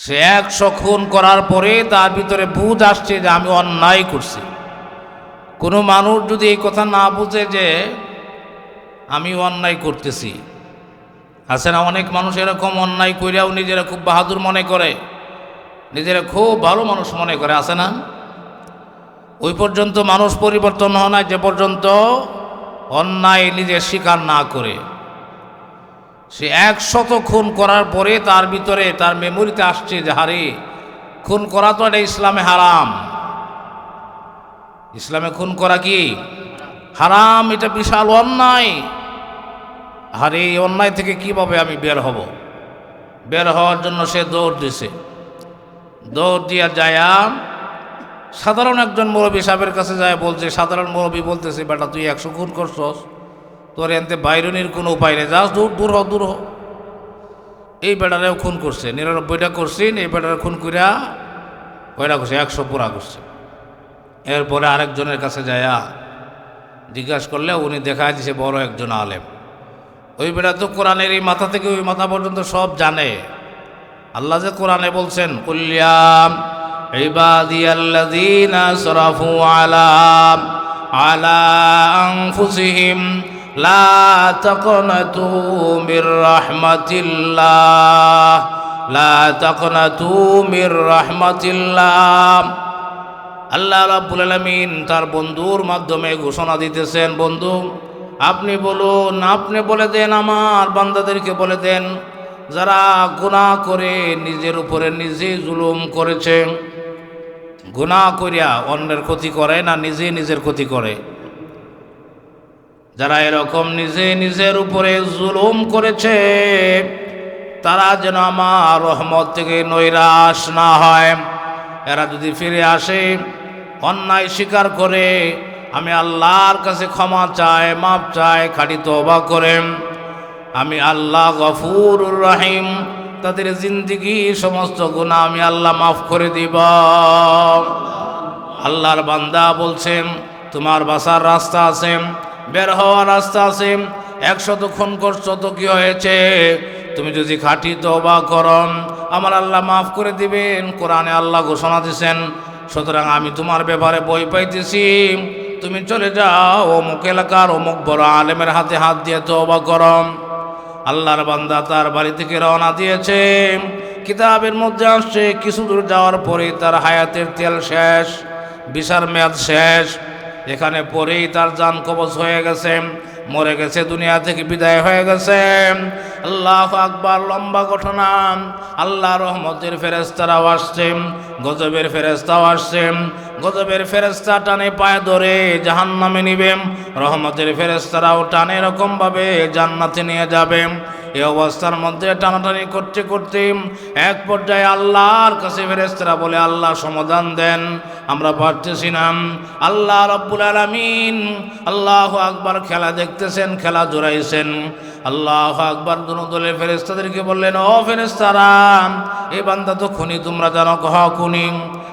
সে একশো খুন করার পরে তার ভিতরে বুঝ আসছে যে আমি অন্যায় করছি। কোনো মানুষ যদি এই কথা না বুঝে যে আমি অন্যায় করতেছি। আছে না অনেক মানুষ এরকম অন্যায় কইরাও নিজেরা খুব বাহাদুর মনে করে। নিজেরা খুব ভালো মানুষ মনে করে, আছে না? ওই পর্যন্ত মানুষ পরিবর্তন হয় না, যে পর্যন্ত অন্যায় নিজে স্বীকার না করে। সে একশত খুন করার পরে তার ভিতরে, তার মেমোরিতে আসছে যে, হারে, খুন করা তো এটা ইসলামে হারাম। ইসলামে খুন করা কি? হারাম, এটা বিশাল অন্যায়। আর, এই অন্যায় থেকে কীভাবে আমি বের হব? বের হওয়ার জন্য সে দৌড় দিছে। দৌড় দিয়া যায়া সাধারণ একজন মুরব্বী সাহেবের কাছে যায়, বলছে, সাধারণ মুরব্বী বলতেছে, বেটা, তুই একশো খুন করছস। তোর এনতে বাইরনির কোনো উপায় নেই। যাস দূর দূর হ দূর হ। এই বেটারেও খুন করছে, নিরানব্বইটা করছেন, এই বেটারে খুন করিয়া কয়টা করছে? একশো পুরা করছে। এরপরে আরেকজনের কাছে যায়া জিজ্ঞাসা করলে উনি দেখা দিছে বড় একজন আলেম। ওই বেটা তো কোরআনের এই মাথা থেকে ওই মাথা পর্যন্ত সব জানে। আল্লাহ যে কোরআনে বলছেন কুল্যাম সরাফু আলা আলা আনফুসিহিম লা তাকনাতু মির রাহমাতিল্লাহ লা তাকনাতু মির রাহমাতিল্লাহ আল্লাহ রাব্বুল আলামিন তার বন্ধুর মাধ্যমে ঘোষণা দিতেছেন, বন্ধু, আপনি বলুন, আপনি বলে দেন, আমার বান্দাদেরকে বলে দেন, যারা গুনাহ করে নিজের উপরে নিজে জুলুম করেছে, গুনাহ করিয়া অন্যের ক্ষতি করে না, নিজে নিজের ক্ষতি করে। যারা এরকম নিজে নিজের উপরে জুলুম করেছে, তারা যেন আমার রহমত থেকে নৈরাশ না হয়। এরা যদি ফিরে আসে, অন্যায় স্বীকার করে, আমি আল্লাহর কাছে ক্ষমা চাই মাপ চাই, খাটি তবা করে। আমি আল্লাহ গফুর রাহিম, তাদের জিন্দিগি সমস্ত গুণা আমি আল্লাহ মাফ করে দিব। আল্লাহর বান্দা বলছেন, তোমার বাসার রাস্তা আছে বের হওয়ার রাস্তা আছে। একশত খুন করছ তো কি হয়েছে? তুমি যদি খাঁটি তবা করো, আমার আল্লাহ মাফ করে দিবেন, কোরআনে আল্লাহ ঘোষণা দিছেন। সুতরাং আমি তোমার ব্যাপারে বই পাইতেছি। তুমি চলে যাও, অমুক এলাকার অমুক বড় আলেমের হাতে হাত দিয়ে তো তবা করম আল্লাহর বান্দা তার বাড়ি থেকে রওনা দিয়েছে। কিতাবের মধ্যে আসছে, কিছু দূর যাওয়ার পরে তার হায়াতের তেল শেষ বিশার মেয়াদ শেষ। এখানে পরেই তার যান কবচ হয়ে গেছে, মরে গেছে, দুনিয়া থেকে বিদায় হয়ে গেছে। আল্লাহ আকবার, লম্বা ঘটনা। আল্লাহ রহমতের ফেরেস্তারাও আসছে, গজবের ফেরেস্তাও আসছে। গজবের ফেরেস্তা টানে পায়ে ধরে জাহান নামে নিবে, রহমতের ফেরেস্তারাও টানে এরকমভাবে জান্নাতে নিয়ে যাবে। এই অবস্থার মধ্যে টানাটানি করতে করতে এক পর্যায়ে আল্লাহর কাছে ফেরেস্তারা বলে, আল্লাহ সমাধান দেন। আমরা পারতেছি না। আল্লাহ রব্বুল আলমিন আল্লাহ আকবার খেলা দেখতেছেন, খেলা জোড়াইছেন। আল্লাহ আকবার দুনো দলের ফেরেস্তাদেরকে বললেন, ও ফেরেস্তারা এ বান্দা তো খুনি, তোমরা জানো কহ খুনি।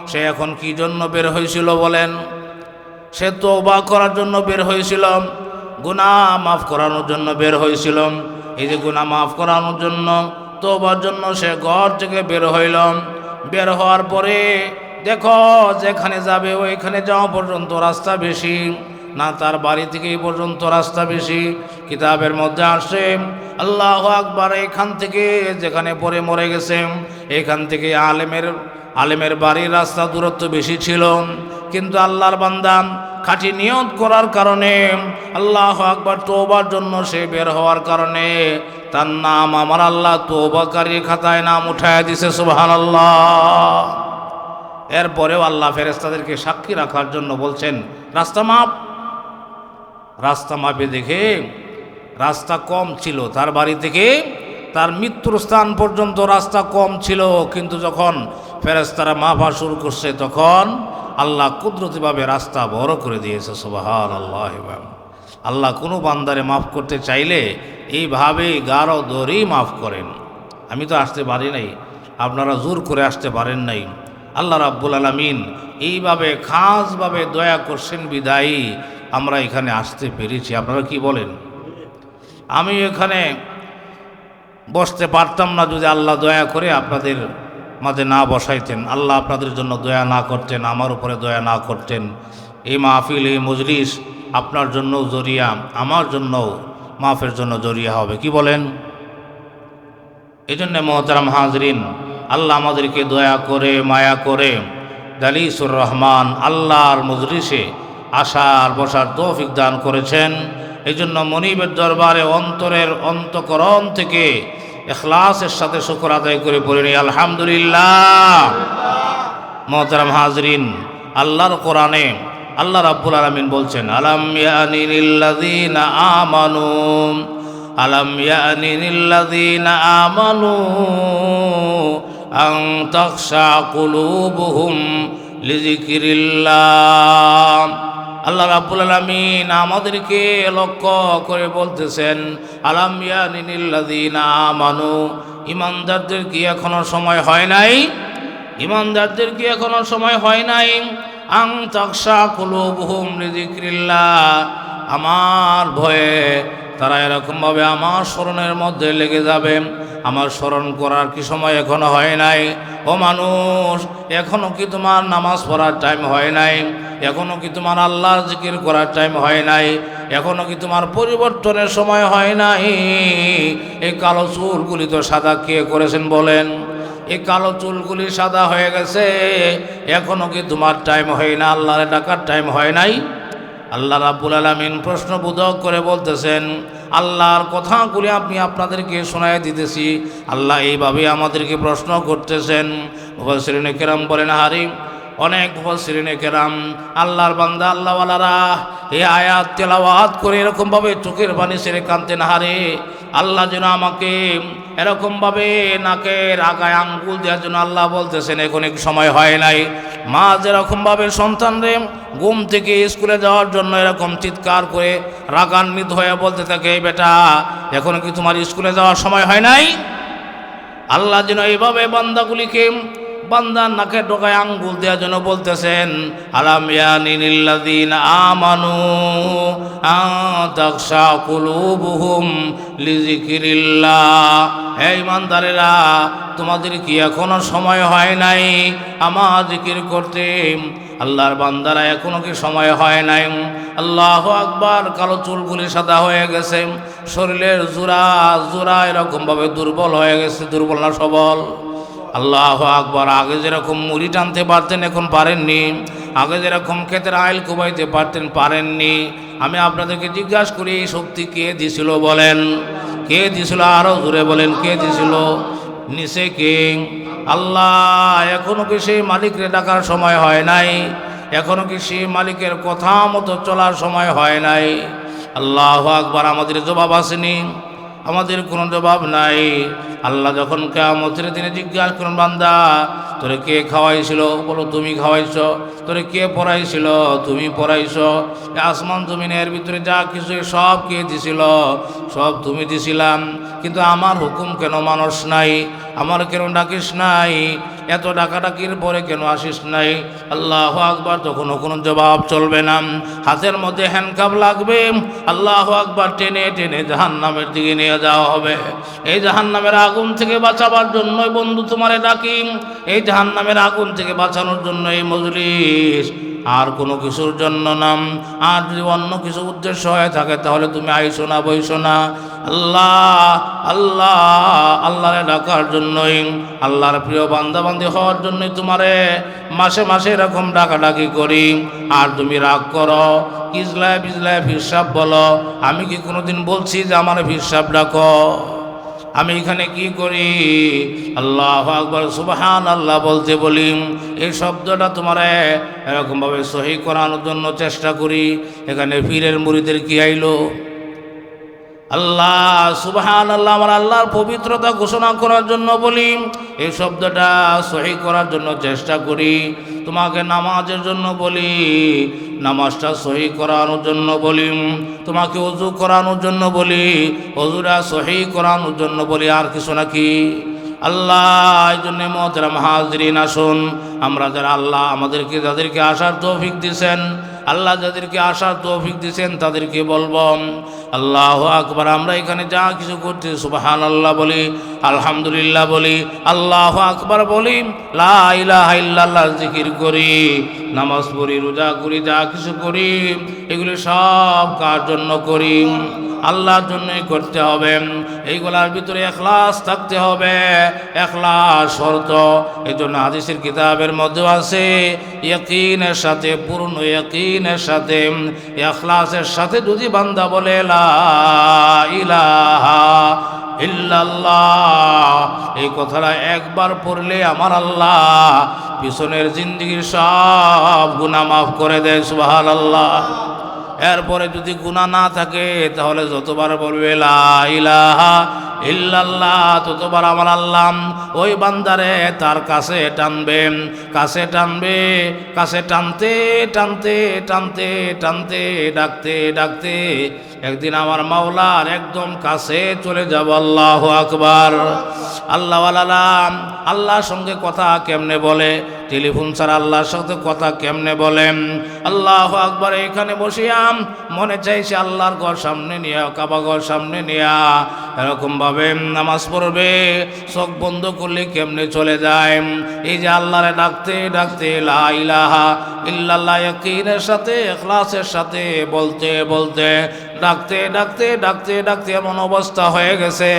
সে এখন কি জন্য বের হয়েছিল বলেন? সে তো করার জন্য বের হয়েছিল। গুনাহ মাফ করানোর জন্য বের হয়েছিল। এই যে গুনাহ মাফ করানোর জন্য তোবার জন্য সে ঘর থেকে বের হইল বের হওয়ার পরে দেখো, যেখানে যাবে ওইখানে যাওয়া পর্যন্ত রাস্তা বেশি, না তার বাড়ি থেকে পর্যন্ত রাস্তা বেশি। কিতাবের মধ্যে আসে, আল্লাহ আকবার, এখান থেকে যেখানে পরে মরে গেছে, এখান থেকে আলেমের আলেমের বাড়ির রাস্তা দূরত্ব বেশি ছিল। কিন্তু আল্লাহর বান্দা খাঁটি নিয়ত করার কারণে আল্লাহ আকবার তোবার জন্য সে বের হওয়ার কারণে তার নাম আমার আল্লাহ তোবাকারী খাতায় নাম উঠায় দিছে সুবহান আল্লাহ এরপরেও আল্লাহ ফেরেস্তাদেরকে সাক্ষী রাখার জন্য বলছেন, রাস্তা মাপ। রাস্তা মাপে দেখে রাস্তা কম ছিল, তার বাড়ি থেকে তার মৃত্যুর স্থান পর্যন্ত রাস্তা কম ছিল। কিন্তু যখন ফেরেস্তারা মাফা শুরু করছে, তখন আল্লাহ কুদরতিভাবে রাস্তা বড় করে দিয়েছে সুবাহান আল্লাহ আল্লাহ কোনো বান্দারে মাফ করতে চাইলে এইভাবেই গাঢ় দরেই মাফ করেন। আমি তো আসতে পারি নাই, আপনারা জোর করে আসতে পারেন নাই। আল্লাহ রাব্বুল আলমিন এইভাবে খাসভাবে দয়া করছেন, বিদায়ী আমরা এখানে আসতে পেরেছি। আপনারা কি বলেন? আমি এখানে বসতে পারতাম না যদি আল্লাহ দয়া করে আপনাদের মাঝে না বসাইতেন। আল্লাহ আপনাদের জন্য দয়া না করতেন, আমার উপরে দয়া না করতেন। এই মাহফিল এই মজলিস আপনার জন্য জরিয়া, আমার জন্য মাফের জন্য জরিয়া হবে। কি বলেন? এই জন্যে মোহতারাম হাজরিন, আল্লাহ আমাদেরকে দয়া করে, মায়া করে দালিসুর রহমান আল্লাহর মজলিসে আসার, বসার তৌফিক দান করেছেন। এই জন্য মনিবের দরবারে অন্তরের অন্তকরণ থেকে এখলাসের সাথে শুকর আদায় করে পড়িনি আলহামদুলিল্লাহ। মোহতারাম হাজরিন, আল্লাহর কোরআনে আল্লাহ রাব্বুল আলমিন বলছেন, আলাম ইয়ানিল্লাযীনা আমানু, আলাম ইয়ানিল্লাযীনা আমানু আন তাখশা কুলুবুহুম লিযিকরিল্লাহ। আল্লাহ রাব্বুল আলামিন আমাদেরকে লক্ষ্য করে বলতেছেন, আলাম ইয়ানিল্লাযীনা আমানু? ইমানদারদের কি এখনও সময় হয় নাই? ইমানদারদের কি এখনও সময় হয় নাই? আং তাকসা কুলুবহুম নিজিক্রিল্লা আমার ভয়ে তারা এরকমভাবে আমার স্মরণের মধ্যে লেগে যাবে। আমার স্মরণ করার কি সময় এখনও হয় নাই? ও মানুষ, এখনও কি তোমার নামাজ পড়ার টাইম হয় নাই? এখনও কি তোমার আল্লাহর জিকির করার টাইম হয় নাই? এখনও কি তোমার পরিবর্তনের সময় হয় নাই? এই কালো চুলগুলি তো সাদা কে করেছেন বলেন? এই কালো চুলগুলি সাদা হয়ে গেছে। এখনও কি তোমার টাইম হয় না? আল্লাহর ডাকার টাইম হয় নাই? আল্লাহ রাবুল আলমিন প্রশ্নবোধক করে বলতেছেন, আল্লাহর কথাগুলি আপনি আপনাদেরকে শোনাই দিতেছি। আল্লাহ এইভাবে আমাদেরকে প্রশ্ন করতেছেন। মুফাসসিরিনে কেরাম বলেন হারি অনেক শ্রেণি কেরাম, আল্লাহর বান্দা, আল্লাহওয়ালারা এ আয়াত তেলাওয়াত করে এরকমভাবে চোখের পানি সেরে কানতেন হারে আল্লাহ যেন আমাকে এরকমভাবে নাকের আগায় আঙ্গুল দেওয়ার জন্য আল্লাহ বলতেছেন, এখন এক সময় হয় নাই। মা যেরকমভাবে সন্তানরে ঘুম থেকে স্কুলে যাওয়ার জন্য এরকম চিৎকার করে রাগান্বিত হয়ে বলতে থাকে বেটা, এখন কি তোমার স্কুলে যাওয়ার সময় হয় নাই? আল্লাহ যেন এইভাবে বান্দাগুলিকে বান্দার নাকে ডোকায় আঙ্গুল দেওয়ার জন্য বলতেছেন, আলাম ইয়ানিল্লাযীন আমানু আতাকশা কুলুবুহুম লিযিকরিল্লাহ। হে ইমানদারেরা, তোমাদের কি এখনও সময় হয় নাই আমার জিকির করতে? আল্লাহর বান্দারা এখনও কি সময় হয় নাই? আল্লাহ আকবার, কালো চুলগুলি সাদা হয়ে গেছে, শরীরের জোড়া জোড়া এরকমভাবে দুর্বল হয়ে গেছে, দুর্বল না সবল? আল্লাহ আকবার, আগে যেরকম মুড়ি টানতে পারতেন এখন পারেননি, আগে যেরকম ক্ষেতের আইল কুবাইতে পারতেন পারেননি। আমি আপনাদেরকে জিজ্ঞাসা করি, এই শক্তি কে দিছিল বলেন? কে দিছিল আরও জোরে বলেন, কে দিছিল? নিচে কে? আল্লাহ, এখনও কি সেই মালিকরে ডাকার সময় হয় নাই? এখনও কি সেই মালিকের কথা মতো চলার সময় হয় নাই? আল্লাহ আকবার, আমাদের জবাব আসেনি। আমাদের কোনো জবাব নাই। আল্লাহ যখন কেমতের দিনে জিজ্ঞাসা করুন বান্দা, তোরে কে খাওয়াইছিল? বলো, তুমি খাওয়াইছ। তোরে কে পড়াইছিল তুমি পড়াইছ আসমান আসমান জমিনের ভিতরে যা কিছু, সব কে দিছিল? সব তুমি দিছিলাম। কিন্তু আমার হুকুম কেন মানুষ নাই? আমার কেন ডাকিস নাই? এত ডাকাডাকির পরে কেন আসিস নাই? আল্লাহ আকবার, তখনও কোনো জবাব চলবে না। হাতের মধ্যে হ্যান্ডকাপ লাগবে। আল্লাহ আকবার টেনে টেনে জাহান নামের দিকে নিয়ে যাওয়া হবে। এই জাহান নামের আগুন থেকে বাঁচাবার জন্যই বন্ধু তোমারে ডাকিম এই জাহান নামের আগুন থেকে বাঁচানোর জন্য এই মজলিস আর কোনো কিছুর জন্য নাম আর যদি অন্য কিছু উদ্দেশ্য হয়ে থাকে, তাহলে তুমি আইসো না, বইসো না। আল্লাহ আল্লাহ, আল্লাহরে ডাকার জন্যই, আল্লাহর প্রিয় বান্দাবান্দি হওয়ার জন্যই তোমারে মাসে মাসে এরকম ডাকাডাকি করি। আর তুমি রাগ করো ইজলায় বিজলায় হিসাব বলো। আমি কি কোনোদিন বলছি যে আমার হিসাব ডাকো? আমি এখানে কি করি? আল্লাহ আকবর সুবাহান আল্লাহ বলতে বলি, এই শব্দটা তোমার এরকমভাবে সহি করানোর জন্য চেষ্টা করি। এখানে ফিরের মুড়িদের কি আইলো? আল্লাহ সুবহান আল্লাহ আমার আল্লাহর পবিত্রতা ঘোষণা করার জন্য বলি, এই শব্দটা সহি করার জন্য চেষ্টা করি। তোমাকে নামাজের জন্য বলি, নামাজটা সহি করানোর জন্য বলি, তোমাকে অজু করানোর জন্য বলি অজুরা সহি করানোর জন্য বলি, আর কিছু নাকি? আল্লাহ, এই জন্য মহতরাম হাজরিন, আসুন, আমরা যারা আল্লাহ আমাদেরকে, যাদেরকে আসার তৌফিক দিছেন আল্লাহ যাদেরকে আসার তৌফিক দিয়েছেন তাদেরকে বলব আল্লাহ আকবার, আমরা এখানে যা কিছু করছি সুবাহান আল্লাহ বলি, আলহামদুলিল্লাহ বলি, আল্লাহ আকবার বলি লাহ জিকির করি, নামাজ পড়ি, রোজা করি, যা কিছু করি, এগুলি সব কার জন্য করি? আল্লাহর জন্যই করতে হবে। এইগুলার ভিতরে এখলাস থাকতে হবে। এখলাস শর্ত। এই জন্য হাদিসের কিতাবের মধ্যে আছে, ইয়কিনের সাথে, পূর্ণ ইয়কিনের সাথে, এখলাসের সাথে যদি বান্দা বলে ইলাহা ইল্লাল্লাহ, এই কথাটা একবার পড়লে আমার আল্লাহ পিছনের জিন্দগির সব গুনাহ মাফ করে দেয়, সুবহানাল্লাহ। আল্লাহ এরপরে যদি গুণা না থাকে, তাহলে যতবার বলবে ইলাহা ইল্লাল্লাহ ততবার আমার আল্লাহ ওই বান্দারে তার কাছে টানবে। কাছে টানবে, কাছে টানতে টানতে টানতে টানতে, ডাকতে ডাকতে একদিন আমার মাওলার একদম কাছে চলে যাব। আল্লাহ আকবার। আল্লাহ আল্লাহর সঙ্গে কথা কেমনে বলে? টেলিফোন ছাড়া আল্লাহর সাথে কথা কেমনে বলেন? আল্লাহ আকবার, এখানে বসিয়াম মনে চাইছে আল্লাহর ঘর সামনে নিয়া, কাবা ঘর সামনে নিয়া। এরকম ভাবে নামাজ পড়বে, চোখ বন্ধ করলে কেমনে চলে যায়? এই যে আল্লাহরে ডাকতে ডাকতে লা ইলাহা ইল্লাল্লাহ ইয়াকিনের সাথে, ইখলাসের সাথে, বলতে বলতে, ডাকতে ডাকতে ডাকতে ডাকতে এমন অবস্থা হয়ে গেছে।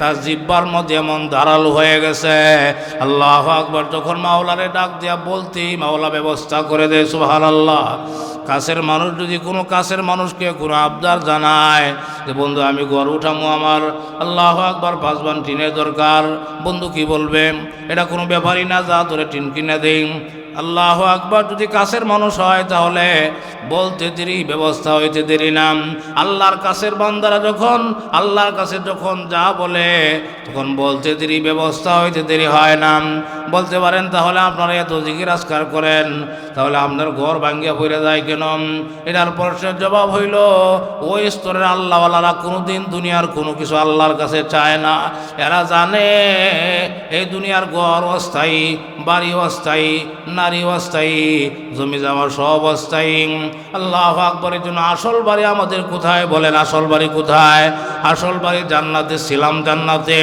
তার জিব্বার মধ্যে এমন ধারালো হয়ে গেছে। আল্লাহ আকবর, যখন মাওলারে ডাক দিয়া বলতেই মাওলা ব্যবস্থা করে দেয় সুহার আল্লাহ কাছের মানুষ, যদি কোনো কাছের মানুষকে কোনো আবদার জানায় যে, বন্ধু, আমি ঘর উঠামো আমার, আল্লাহ আকবার পাঁচবান টিনের দরকার। বন্ধু কি বলবে? এটা কোনো ব্যাপারই না, যা তোরে টিন কিনে দেই। আল্লাহ আকবর, যদি কাছের মানুষ হয়, তাহলে বলতে দেরি, ব্যবস্থা হইতে দেরি না। আল্লাহর কাছের বান্দারা যখন, আল্লাহর কাছে যখন যা বলে, তখন বলতে দেরি, ব্যবস্থা হইতে দেরি হয় না। বলতে পারেন, তাহলে আপনারা এত জিজ্ঞাসকার করেন, তাহলে আপনার ঘর ভাঙ্গিয়া পড়ে যায় কেন এটার প্রশ্নের জবাব হইল, ওই স্তরের আল্লাহওয়ালারা কোনোদিন দুনিয়ার কোনো কিছু আল্লাহর কাছে চায় না। এরা জানে, এই দুনিয়ার ঘর অস্থায়ী, বাড়ি অস্থায়ী, নারী অস্থায়ী, জমি জামার সব অস্থায়ী। আল্লাহ আকবরের জন্য আসল বাড়ি আমাদের কোথায় বলেন? আসল বাড়ি কোথায়? আসল বাড়ি জান্নাতে, ছিলাম জান্নাতে।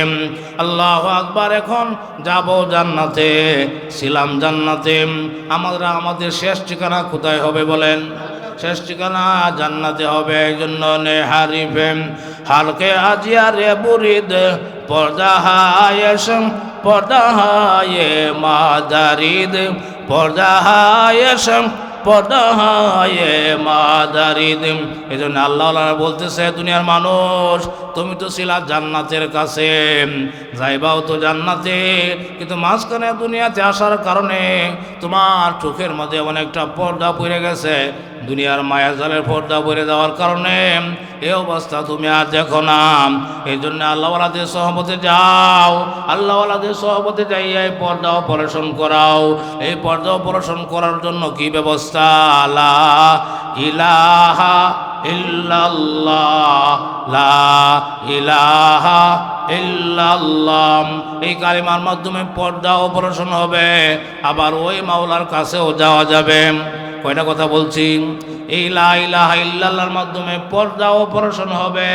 আল্লাহ আকবার, এখন যাব জান্নাতে, ছিলাম জান্নাতে। আমরা আমাদের শেষ ঠিকানা কোথায় হবে বলেন? শেষ ঠিকানা জান্নাতে হবে এই জন্য নে হারিফে হালকে আজিয়া রে বুরিদ পর্দা হায়েসম পর্দা হায়ে মাদারিদ পর্দা হায়েসম পদাহায়ে মাদারিদ। এই জন্য আল্লাহ বলতেছে, দুনিয়ার মানুষ, তুমি তো ছিলা জান্নাতের কাছে, যাইবাও তো জান্নাতে, কিন্তু মাঝখানে দুনিয়াতে আসার কারণে তোমার চোখের মধ্যে অনেকটা পর্দা পড়ে গেছে। দুনিয়ার মায়া জালের পর্দা বলে দেওয়ার কারণে এ অবস্থা তুমি আর দেখো না। এই জন্য আল্লাহওয়ালাদের সহমতে যাও, আল্লাহওয়ালাদের সহমতে যাইয়া এই পর্দা অপারেশন করাও। এই পর্দা অপারেশন করার জন্য কি ব্যবস্থা? আলা ইলাহা ইল্লাল্লাহ, লা ইলাহা ইল্লাল্লাহ। এই কালিমার মাধ্যমে পর্দা অপারেশন হবে, আবার ওই মাওলার কাছেও যাওয়া যাবে। কয়টা কথা বলছি? এই লাইলাহা ইল্লাল্লাহর মাধ্যমে পর্দা অপারেশন হবে,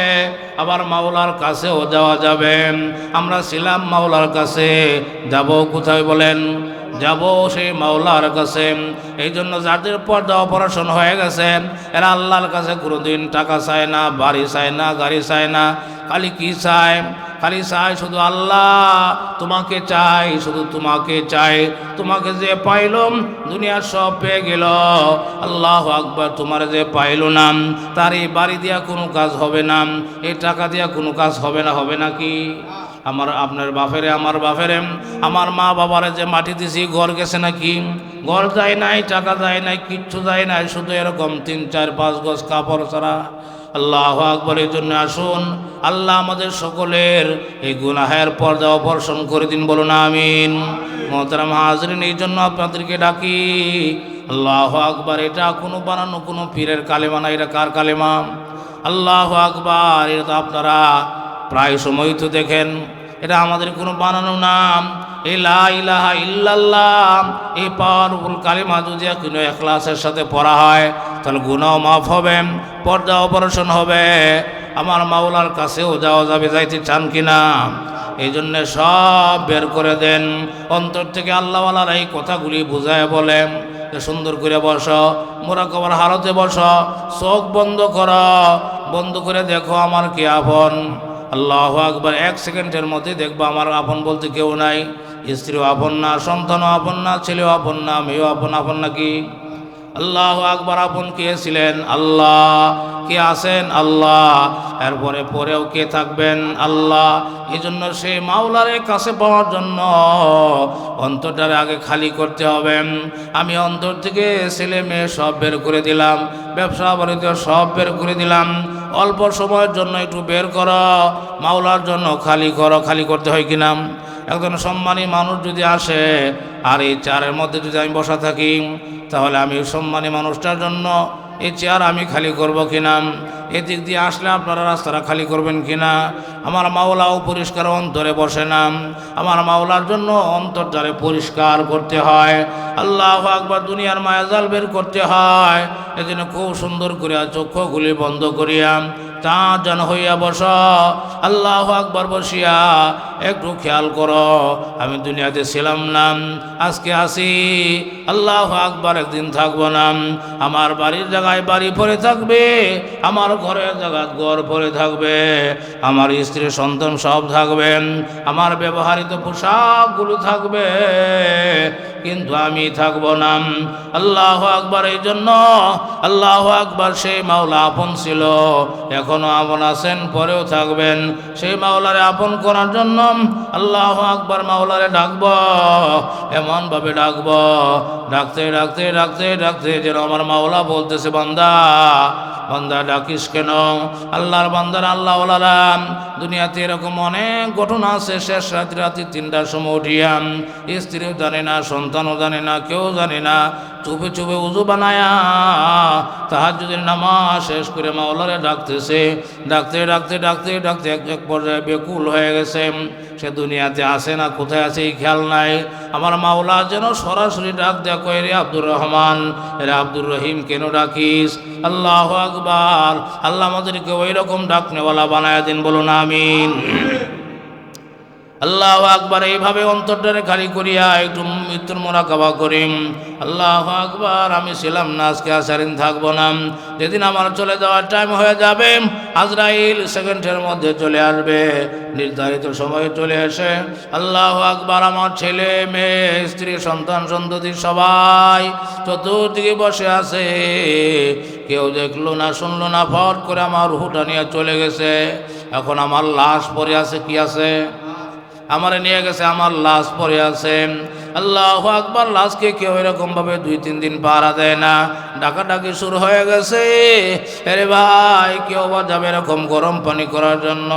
আবার মাওলার কাছেও যাওয়া যাবে। আমরা ছিলাম মাওলার কাছে, যাব কোথায় বলেন? যাব সেই মাওলার কাছে। এই জন্য যাদের পর্দা অপারেশন হয়ে গেছে, এরা আল্লাহর কাছে কোনোদিন টাকা চায় না, বাড়ি চায় না, গাড়ি চায় না, খালি কি চায়? খালি চাই শুধু আল্লাহ, তোমাকে চাই শুধু তোমাকে চাই তোমাকে যে পাইলাম, দুনিয়ার সব পেয়ে গেল। আল্লাহ আকবার, তোমার যে পাইল না তার এই বাড়ি দিয়া কোনো কাজ হবে না, এই টাকা দিয়া কোনো কাজ হবে না, হবে নাকি আমার আপনার বাপেরে, আমার বাপেরে, আমার মা বাবারে যে মাটি দিছি, ঘর গেছে নাকি? ঘর যায় নাই, টাকা যায় নাই, কিচ্ছু যায় নাই, শুধু এরকম তিন, চার, পাঁচ গজ কাপড় ছাড়া। আল্লাহ আকবরের জন্য আসুন। আল্লাহ আমাদের সকলের এই গুনাহের পর্দা অপর্ষণ করে দিন, বলুন আমিন। মহতারাম হাজরিন, এই জন্য আপনাদেরকে ডাকি, আল্লাহ আকবার, এটা কোনো বানানো, কোনো পীরের কালেমা না, এটা কার কালেমা? আল্লাহ আকবার, এটা তো আপনারা প্রায় সময় তো দেখেন, এটা আমাদের কোনো বানানো নাম। এই লা ইলাহা ইল্লাল্লাহ এই পাওয়ারফুল কালিমা যদি কোনো এখলাসের সাথে পড়া হয়, তাহলে গুনাও মাফ হবে, পর্দা অপারেশন হবে। আমার মাওলার কাছেও যাওয়া যাবে, যাইতে চান কিনা? এই জন্যে সব বের করে দেন। অন্তর থেকে আল্লাহওয়ালার এই কথাগুলি বুঝায় বলেন সুন্দর করে বস মোরাকবার হারতে বস, চোখ বন্ধ কর, বন্ধ করে দেখো আমার কি আপন। আল্লাহ আকবার, এক সেকেন্ডের মধ্যে দেখব আমার আপন বলতে কেউ নাই। স্ত্রীও আপন না, সন্তানও আপন না, ছেলেও আপন না, মেয়েও আপন আপন নাকি? আল্লাহ আকবার, আপন কে ছিলেন? আল্লাহ। কে আছেন? আল্লাহ। এরপরে পরেও কে থাকবেন? আল্লাহ। এই জন্য সেই মাওলারের কাছে পাওয়ার জন্য অন্তরটারে আগে খালি করতে হবে। আমি অন্তর থেকে ছেলে মেয়ে সব বের করে দিলাম। ব্যবসা বাণিজ্য সব বের করে দিলাম। অল্প সময়ের জন্য একটু বের করো। মাওলার জন্য খালি করো, খালি করতে হয় কিনা? একজন সম্মানী মানুষ যদি আসে, আর এই চারের মধ্যে যদি আমি বসা থাকি, তাহলে আমি সম্মানী মানুষটার জন্য এই চেয়ার আমি খালি করব কিনা? এদিক দিয়ে আসলে আপনারা রাস্তাটা খালি করবেন কিনা? আমার মাওলাও পরিষ্কার অন্তরে বসে না। আমার মাওলার জন্য অন্তরটারে পরিষ্কার করতে হয়। আল্লাহ আকবার দুনিয়ার মায়াজাল বের করতে হয়। এজন্য খুব সুন্দর করিয়া চক্ষুগুলি বন্ধ করিয়া তা যেন হইয়া বস। আল্লাহ আকবার বসিয়া একটু খেয়াল করো। আমি দুনিয়াতে ছিলাম না, আজকে আসি আল্লাহ আকবার একদিন থাকব না। আমার বাড়ির জায়গায় বাড়ি পরে থাকবে, আমার ঘরের জায়গায় ঘর পরে থাকবে, আমার স্ত্রী, সন্তান সব থাকবেন, আমার ব্যবহারিত পোশাকগুলো থাকবে। কিন্তু আমি থাকব না। আল্লাহ আকবার, এই জন্য আল্লাহ আকবার সেই মাওলা আপন ছিল। এখনও আপন আছেন, পরেও থাকবেন। সেই মাওলারে আপন করার জন্য আল্লাহ আকবার মাওলারে ডাকব, এমনভাবে ডাকব, ডাকতে ডাকতে ডাকতে ডাকতে যেন আমার মাওলা বলতেছে, বান্দা বান্দা ডাকিস কেন? আল্লাহর বান্দার আল্লাহ ওলারাম দুনিয়াতে এরকম অনেক ঘটনা আছে, শেষ রাত্রি রাত্রি তিনটার সময় উঠিয়াম স্ত্রীও জানে না সন্তানও জানে না, কেউ জানে না। চুপে চুপে উজু বানায়া তাহার যদি নামাজ শেষ করে মাওলারে ডাকতেছে। ডাকতে ডাকতে ডাকতে ডাকতে এক এক পর্যায়ে বেকুল হয়ে গেছে। সে দুনিয়াতে আসে না, কোথায় আছে এই খেয়াল নাই। আমার মাওলা যেন সরাসরি ডাক কয়, রে আব্দুর রহমান, রে আব্দুর রহিম, কেন ডাকিস? আল্লাহ আকবার। আল্লাহ আমাদেরকে ওই রকম ডাকনেওয়ালা বানায় দিন, বলুন আমিন। আল্লাহ আকবার, এইভাবে অন্তরটারে খালি করিয়া একটু মৃত্যুর মোরাকাবা করিম। আল্লাহ আকবার, আমি ছিলাম না, আজকে আসারিন থাকব না। যেদিন আমার চলে যাওয়ার টাইম হয়ে যাবে, আজরাইল সেকেন্ডের মধ্যে চলে আসবে। নির্ধারিত সময়ে চলে এসে, আল্লাহ আকবার, আমার ছেলে, মেয়ে, স্ত্রী, সন্তান, সন্ততি সবাই চতুর্দিকে বসে আছে। কেউ দেখল না, শুনলো না, ফট করে আমার হুটা নিয়ে চলে গেছে। এখন আমার লাশ পরে আছে, কি আছে? আমারে নিয়ে গেছে, আমার লাশ পরে আছে। আল্লাহ আকবার, লাশকে কেউ এরকম ভাবে দুই, তিন দিন পাহারা দেয় না। ডাকাডাকি শুরু হয়ে গেছে। আরে ভাই, কেউ বা যাবে এরকম গরম পানি করার জন্য,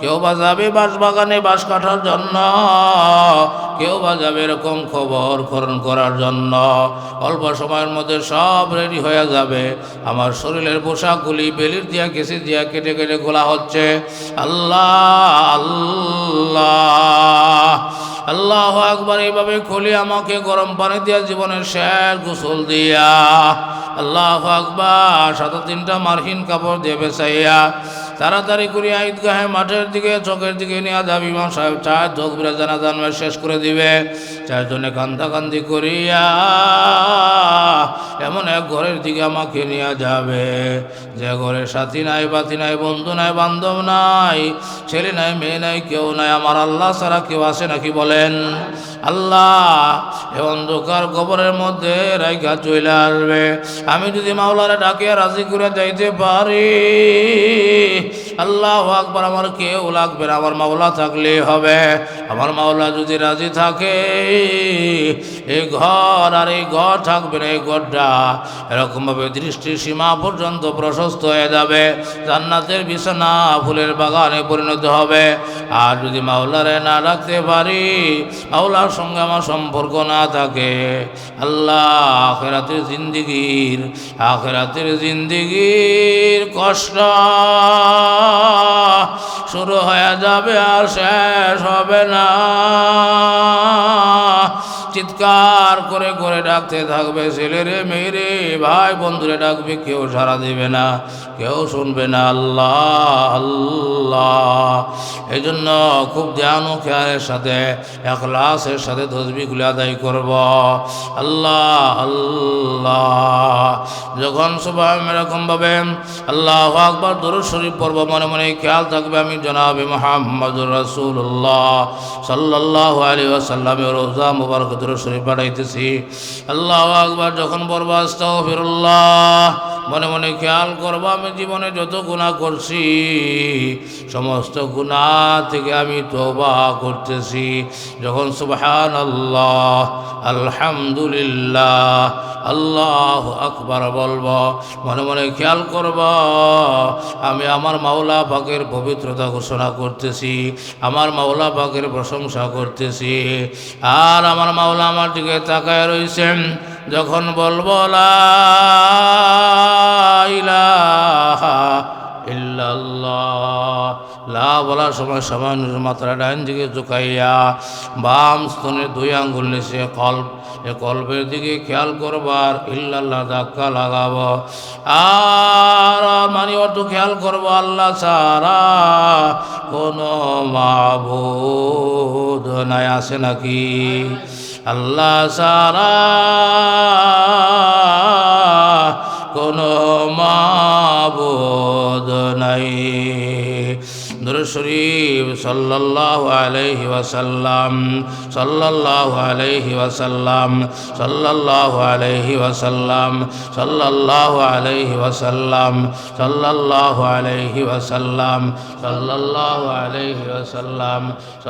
কেউ বা যাবে বাঁশ বাগানে বাঁশ কাটার জন্য, কেউ বা যাবে এরকম খবর খরণ করার জন্য। অল্প সময়ের মধ্যে সব রেডি হয়ে যাবে। আমার শরীরের পোশাকগুলি বেলির দিয়া কেসি দিয়া কেটে কেটে খোলা হচ্ছে। আল্লাহ আল্লাহ। আল্লাহ একবার এইভাবে খুলি আমাকে গরম পানি দিয়া জীবনের শেষ গোসল দিয়া। আল্লাহ আকবার সাত তিনটা মার্কিন কাপড় দিয়ে বেসাইয়া তাড়াতাড়ি করিয়া ঈদগাহে মাঠের দিকে, চোখের দিকে নিয়ে যাবি ইমাম সাহেব চার চোখ বিরে জানা জানবে শেষ করে দিবে। চারজনে কান্দাকান্দি করিয়া, এমন এক ঘরের দিকে আমাকে নিয়ে যাবে। যে ঘরের সাথী নাই, বাতি নাই, বন্ধু নাই, বান্ধব নাই, ছেলে নাই, মেয়ে নাই, কেউ নাই, আমার আল্লাহ ছাড়া কেউ আসে নাকি বলেন? আল্লাহ, এ অন্ধকার কবরের মধ্যে রাইখা চলে আসবে। আমি যদি মাওলারে ডাকে রাজি করে যাইতে পারি, আল্লাহ আকবার, আমার কেউ লাগবে না, আমার মাওলা থাকলে হবে। আমার মাওলা যদি রাজি থাকে এই ঘর আর এই ঘর থাকবে না, এই ঘরটা এরকমভাবে দৃষ্টির সীমা পর্যন্ত প্রশস্ত হয়ে যাবে। জান্নাতের বিছানা ফুলের বাগানে পরিণত হবে। আর যদি মাওলারে না রাখতে পারি, মাওলার বাবার সঙ্গে আমার সম্পর্ক না থাকে। আল্লাহ আখেরাতের জিন্দিগির আখেরাতের জিন্দিগির কষ্ট শুরু হয়ে যাবে আর শেষ হবে না। চিৎকার করে করে ডাকতে থাকবে ছেলেরে মেয়েরে ভাই বন্ধুরে ডাকবে, কেউ সারা দেবে না, কেউ শুনবে না, আল্লাহ আল্লাহ। এই জন্য খুব ধ্যান ও খেয়ালের সাথে একলাসের সাথে তসবিগুলি আদায় করব। আল্লাহ আল্লাহ। যখন সবাই এরকম এরকমভাবে আল্লাহ আকবর, দরুদ শরীফ পড়ব, মনে মনে খেয়াল থাকবে আমি জনাবে মোহাম্মদুর রাসূলুল্লাহ সাল্লাল্লাহু আলাইহি ওয়াসাল্লামের রোজা মুবারক দূরে শরীফ পাঠাইতেছি আল্লাহ আকবর যখন বরবাস্তা ফিরুল্লাহ মনে মনে খেয়াল করব, আমি জীবনে যত গুণা করছি, সমস্ত গুণা থেকে আমি তোবা করতেছি। যখন সুবহান আল্লাহ আলহামদুলিল্লাহ, আল্লাহ আকবার বলব, মনে মনে খেয়াল করব, আমি আমার মাওলা পাকের পবিত্রতা ঘোষণা করতেছি, আমার মাওলা পাকের প্রশংসা করতেছি। আর আমার মাওলা আমার দিকে তাকায় রয়েছেন যখন বলব, লা বলার সময় সামান্য মাত্রা ডাইন দিকে ঝুঁকাইয়া বাম স্তনের দুই আঙ্গুল নিচে কল্প, এ কল্পের দিকে খেয়াল করবার ইল্লাল্লাহ ধাক্কা লাগাব। আর মানে অর্থ খেয়াল করব, আল্লাহ সারা কোনো মাবুদ নাই, আছে নাকি? আল্লাহ সারা কোনো শরীফ সাল্লাল্লাহু আলাইহি ওয়াসাল্লাম সাল্লাল্লাহু আলাইহি ওয়াসাল্লাম সাল্লাল্লাহু আলাইহি ওয়াসাল্লাম সাল্লাল্লাহু আলাইহি ওয়াসাল্লাম সাল্লাল্লাহু আলাইহি ওয়াসাল্লাম সাল্লাল্লাহু আলাইহি ওয়াসাল্লাম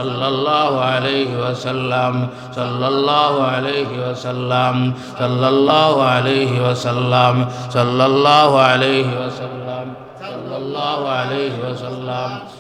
সাল্লাল্লাহু আলাইহি ওয়াসাল্লাম সাল্লাল্লাহু আলাইহি ওয়াসাল্লাম সাল্লাল্লাহু আলাইহি ওয়াসাল্লাম সাল্লাল্লাহু আলাইহি ওয়াসাল্লাম